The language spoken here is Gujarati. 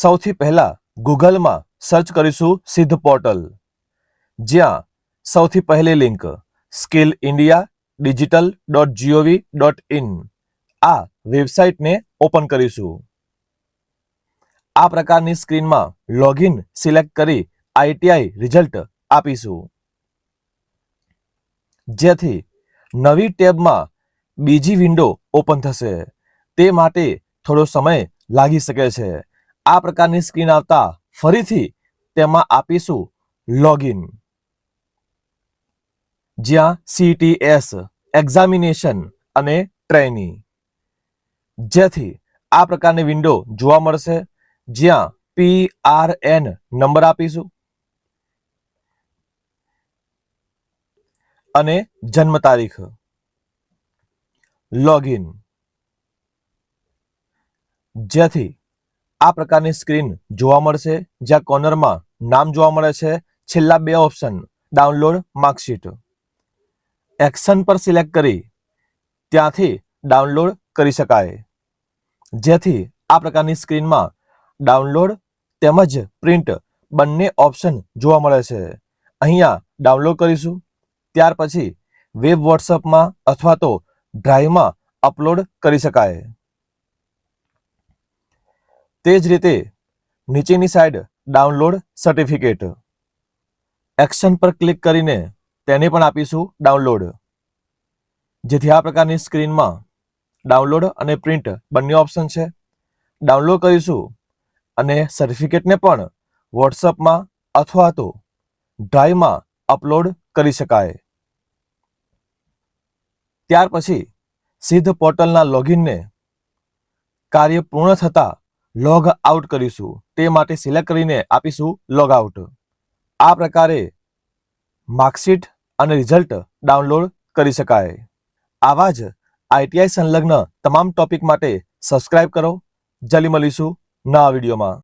સૌથી પહેલા ગૂગલમાં સર્ચ કરીશું સિદ્ધ પોર્ટલ. જ્યાં સૌથી પહેલી link skill India digital dot G O V dot in આ વેબસાઇટને ઓપન કરીશું. આ પ્રકારની સ્ક્રીનમાં લોગિન સિલેક્ટ કરી આઈટીઆઈ રિઝલ્ટ આપીશું. જેથી નવી ટેબમાં બીજી વિન્ડો ઓપન થશે. તે માટે થોડો સમય લાગી શકે છે. આ પ્રકારની સ્ક્રીન આવતા ફરીથી તેમાં આપીશું લોગિન જ્યાં સીટીએસ એક્ઝામિનેશન અને ટ્રેની જેથી આ પ્રકારની વિન્ડો જોવા મળશે, જ્યાં પી આર એન નંબર આપીશું. અને જન્મ તારીખ. લોગિન જેથી આ પ્રકારની સ્ક્રીન જોવા મળશે, જ્યાં કોર્નરમાં નામ જોવા મળે છે. છેલ્લા બે ઓપ્શન, ડાઉનલોડ માર્કશીટ. એક્શન પર સિલેક્ટ કરી ત્યાંથી ડાઉનલોડ કરી શકાય. જેથી આ પ્રકારની સ્ક્રીનમાં ડાઉનલોડ તેમજ પ્રિન્ટ બંને ઓપ્શન જોવા મળે છે. અહીંયા ડાઉનલોડ કરીશું. ત્યાર પછી વેબ વોટ્સઅપમાં અથવા તો ડ્રાઈવમાં અપલોડ કરી શકાય. તે જ રીતે નીચેની સાઈડ ડાઉનલોડ સર્ટિફિકેટ એક્શન પર ક્લિક કરીને તેને પણ આપીશું ડાઉનલોડ જેથી આ પ્રકારની સ્ક્રીનમાં ડાઉનલોડ અને પ્રિન્ટ બંને ઓપ્શન છે. ડાઉનલોડ કરીશું અને સર્ટિફિકેટને પણ વોટ્સઅપમાં અથવા તો ડ્રાઈવમાં અપલોડ કરી શકાય. ત્યાર પછી સિદ્ધ પોર્ટલના લોગિનને કાર્ય પૂર્ણ થતા લોગ આઉટ કરીશું. તે માટે સિલેક્ટ કરીને આપીશું લોગ આઉટ આ પ્રકારે માર્કશીટ અને રિઝલ્ટ ડાઉનલોડ કરી શકાય. આવા જ આઈટીઆઈ સંલગ્ન તમામ ટોપિક માટે સબસ્ક્રાઇબ કરો. જલ્દી મળીશું નવા વિડીયોમાં.